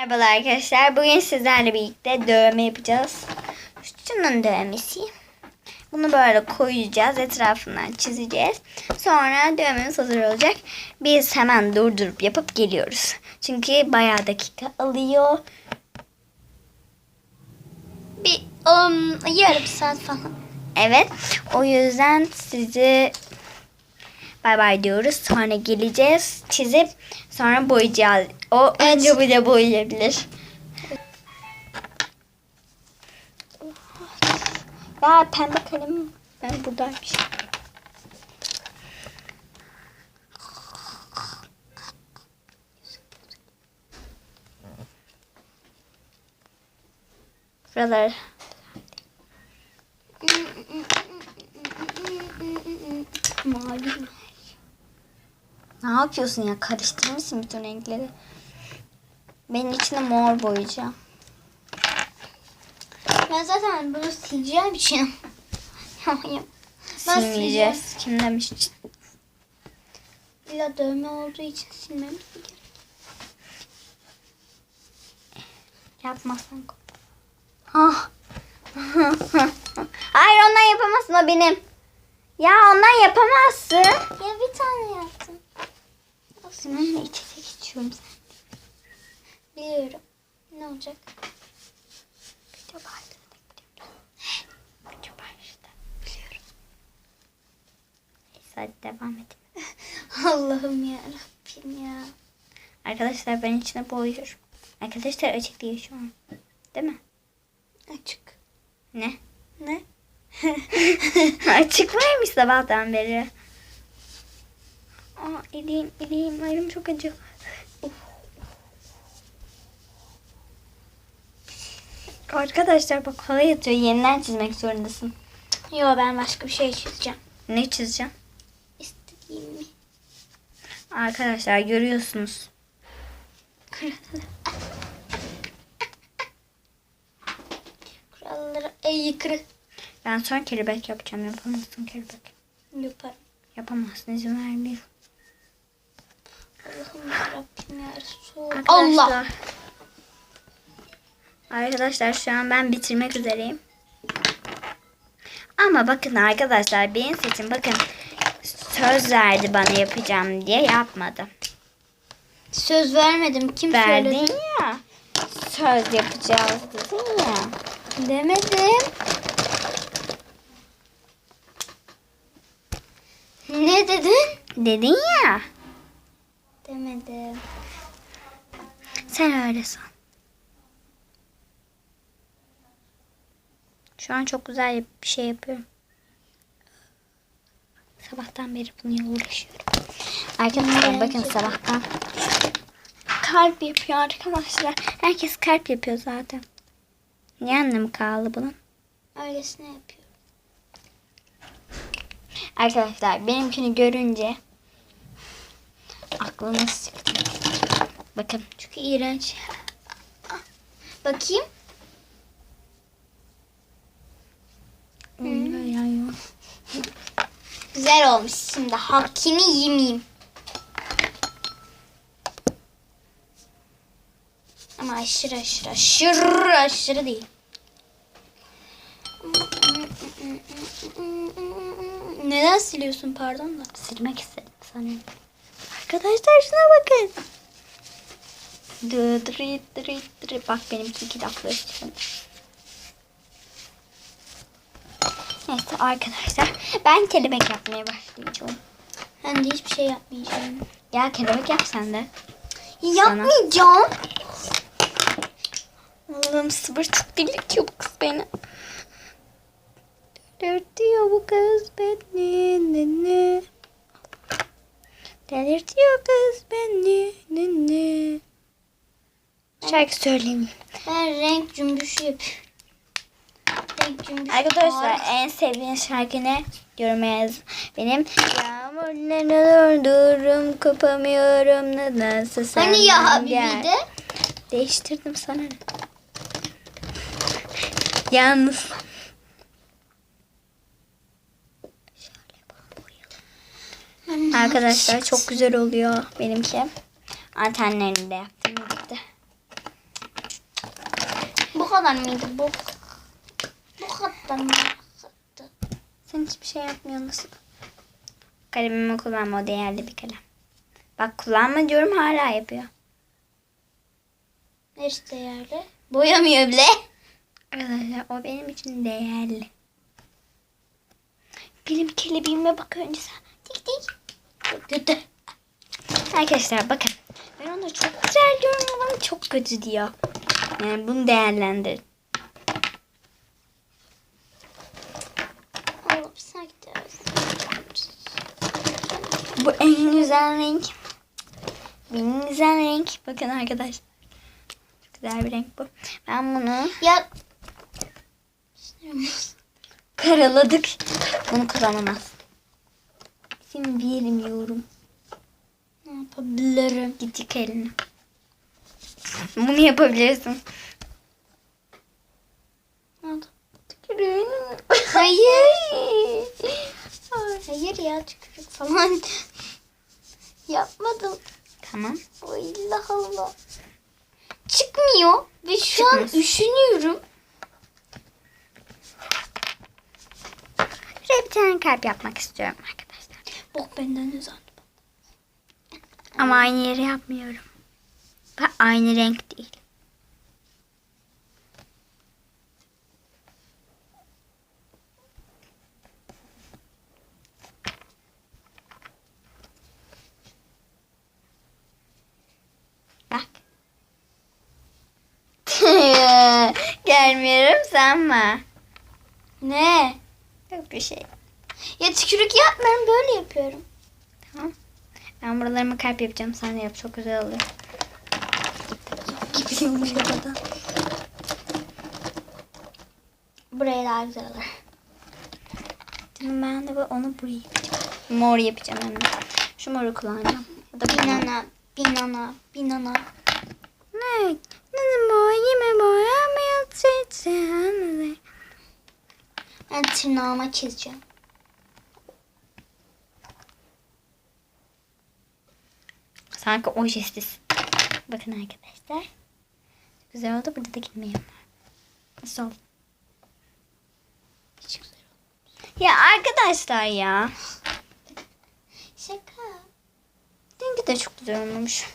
Merhaba arkadaşlar. Bugün sizlerle birlikte dövme yapacağız. Şunun dövmesi. Bunu böyle koyacağız. Etrafından çizeceğiz. Sonra dövmemiz hazır olacak. Biz hemen durdurup yapıp geliyoruz. Çünkü bayağı dakika alıyor. Bir um, yarım saat falan. Evet. O yüzden sizi bay bay diyoruz. Sonra geleceğiz. Çizip sonra boyayacağız. O önce bile boyayabilir. Ya pembe kalemim ben buradaymış. Buraları Mavi. Ne yapıyorsun ya? Karıştırmışsın bütün renkleri. Benim içine mor boyayacağım. Ben zaten bunu sileceğim için. ben Silmeyeceğiz. Kim demiş? İlla dövme olduğu için silmemiz gerek. Yapmazsan koy. Ah. Hayır ondan yapamazsın o benim. Ya ondan yapamazsın. Ya bir tane yaptım. Seninle iç içe geçiyorum sen. Biliyorum. Ne olacak? Video başladı. Video başladı. Biliyorum. Neyse hadi devam edelim. Allah'ım ya Rabbim ya. Arkadaşlar ben içine boyuyorum. Arkadaşlar açık değil şu an. Değil mi? Açık. Ne? Ne? Açık varmış sabahtan beri. Aa elim, elim, elim çok acıyor. Arkadaşlar bak hava yatıyor. Yeniden çizmek zorundasın. Yo ben başka bir şey çizeceğim. Ne çizeceğim? İstediğimi. Arkadaşlar görüyorsunuz. Kurallara aykırı Ben sonra kelebek yapacağım. Yapamazsın kelebek. yaparım. Yapamazsın izin vermiyorum. Allah'ım ya Rabbim ya Allah. Arkadaşlar şu an ben bitirmek üzereyim. Ama bakın arkadaşlar benim seçim bakın söz verdi bana yapacağım diye yapmadı. Söz vermedim. Kim Verdin söyledi? ya. Söz yapacağız dedin ya. Demedim. Ne dedin? Dedin ya. Demedim. Sen öyle san. Şu an çok güzel bir şey yapıyorum. Sabahtan beri bununla uğraşıyorum. Arkadaşlar bakın sabahtan kalp yapıyor arkadaşlar. Herkes kalp yapıyor zaten. Ne anlamı kaldı bunun? Öylesine yapıyor. Arkadaşlar benimkini görünce aklınız çıktı. Bakın. Çok iğrenç. Bakayım. Olmuyor ya, yok. Güzel olmuş. Şimdi hakkını yemeyeyim. Ama aşırı aşırı aşırı aşırı değil. Neden siliyorsun pardon da? Silmek istedim sanıyorum. Arkadaşlar şuna bakın. Dı dırı dırı dırı. Bak benimki iki dakika istiyorum. Neyse arkadaşlar ben kelebek yapmaya başlayacağım. Ben de hiçbir şey yapmayacağım. Gel kelebek yap sen de. Yapmayacağım. Allah'ım sıfır çok delirtiyor bu kız beni. Delirtiyor bu kız beni. Ne, ne. Delirtiyor kız beni. Ne, ne. Şarkı söyleyeyim. Ben renk cümbüşü yapıyorum. Arkadaşlar en sevdiğin şarkı ne? Yoruma yaz. Benim yağmurları durdururum kopamıyorum nedense senden Hani ya. Habibi'de? Değiştirdim sana? Yalnız. Arkadaşlar çok güzel oluyor benimki. Antenlerini de yaptım birlikte. kadar mıydı bu? Kadar mı? Sen hiçbir şey yapmıyorsun nasıl? Kalemimi kullanma o değerli bir kalem. Bak kullanma diyorum hala yapıyor. Neresi değerli? Boyamıyor bile. Arkadaşlar o benim için değerli. Benim kelebeğime bak önce sen. Tik. Çok kötü. Arkadaşlar bakın. Ben ona çok güzel diyorum bana çok kötü diyor. Yani bunu değerlendirin. Allah'ım sen gidiyoruz. Bu en güzel renk. En güzel renk. Bakın arkadaşlar. Çok güzel bir renk bu. Ben bunu Ya karaladık. Bunu kullanamaz. Şimdi bilmiyorum. ne yapabilirim? Git yıka elini. Bunu yapabilirsin. Ne Hayır. Ya tükürük falan. Yapmadım. Tamam. Allah Allah. Çıkmıyor. Ve şu Çıkmaz. an üşünüyorum. Şuraya bir tane kalp yapmak istiyorum arkadaşlar. Bok benden ne zannet? Ama aynı yere yapmıyorum. Ve aynı renk değil. Bak. Gelmiyorum sanma. Ne? Yok bir şey. Ya tükürük yapmıyorum böyle yapıyorum. Tamam. Ben buralarıma kalp yapacağım. Sen de yap. Çok güzel oluyor. Gibiyim buradan. Buraya daha güzel olur. Şimdi ben de onu buraya yapacağım. Mor yapacağım hem de. Şu moru kullanacağım. Ya da Binana, binana, binana. Ne? Ne mor yeme boyamıyor çiçeğini. Ben tırnağıma çizeceğim. Sanki ojesiz. Bakın arkadaşlar. Güzel oldu. Burada da gitmeyeyim. Nasıl oldu? Hiç güzel Ya arkadaşlar ya. Şaka. Rengi de çok güzel olmamış.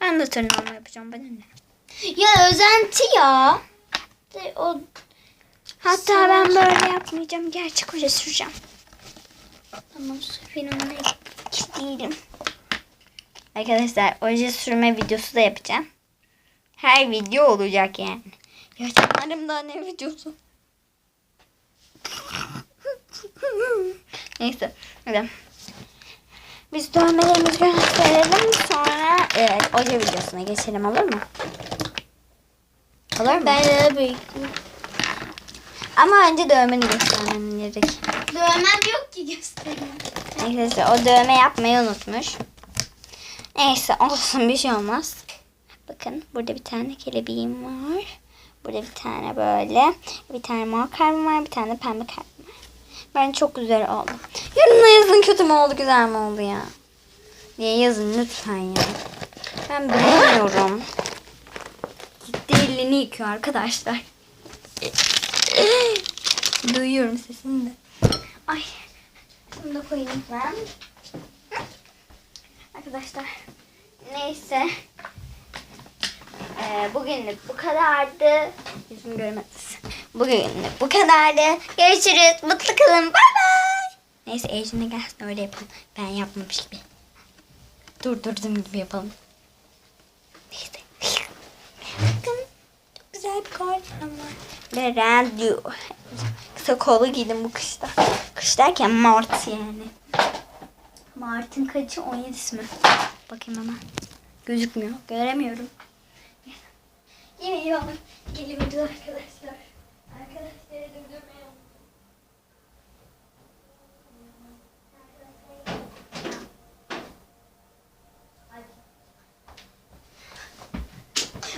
Ben de tırnağımı yapacağım. Bana ne? Ya özenti ya. O Hatta ben böyle yapmayacağım. Gerçek oje süreceğim. tamam sür. Ben ona değilim. Arkadaşlar oje sürme videosu da yapacağım. Her video olacak yani. Ya canlarım daha ne videosu? Neyse. Hadi. Biz dövmelerimizi gösterelim. Sonra evet, oje videosuna geçelim olur mu? Olur mu? Ben de büyük. Ama önce dövmeni göstermem gerek. Dövmem yok ki göstereyim. Arkadaşlar o dövme yapmayı unutmuş. Neyse olsun bir şey olmaz. Bakın burada bir tane kelebeğim var. Burada bir tane böyle. Bir tane mor kalbim var. Bir tane de pembe kalbim var. Ben çok güzel oldu. Yorumla yazın kötü mü oldu güzel mi oldu ya. Diye yazın lütfen ya. Ben bilmiyorum. Elini yıkıyor arkadaşlar. Duyuyorum sesini de. Ay. Bunu da koyayım ben. Arkadaşlar. Neyse. Ee, bugünlük bu kadardı. Yüzümü göremediniz. Bugünlük bu kadardı. Görüşürüz. Mutlu kalın. Bay bay. Neyse Ejin'e gelsin öyle yapalım. Ben yapmamış gibi. Durdurdum gibi yapalım. Neyse. Kolyem var. Ve radyo. Kısa kolu giydim bu kışta. Kış derken Mart yani. Mart'ın kaçı? 17'si mi? Bakayım hemen. Gözükmüyor. Göremiyorum. Yemin ediyorum. Gelemedim arkadaşlar. Arkadaşları durdurmayalım.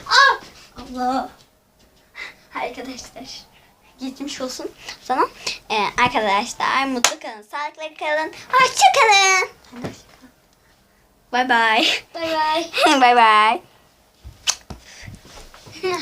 Ah! Allah. Arkadaşlar. Geçmiş olsun sana. Ee, arkadaşlar mutlu kalın, sağlıklı kalın. Hoşça kalın. Bay bay. Bay bay. bay bay.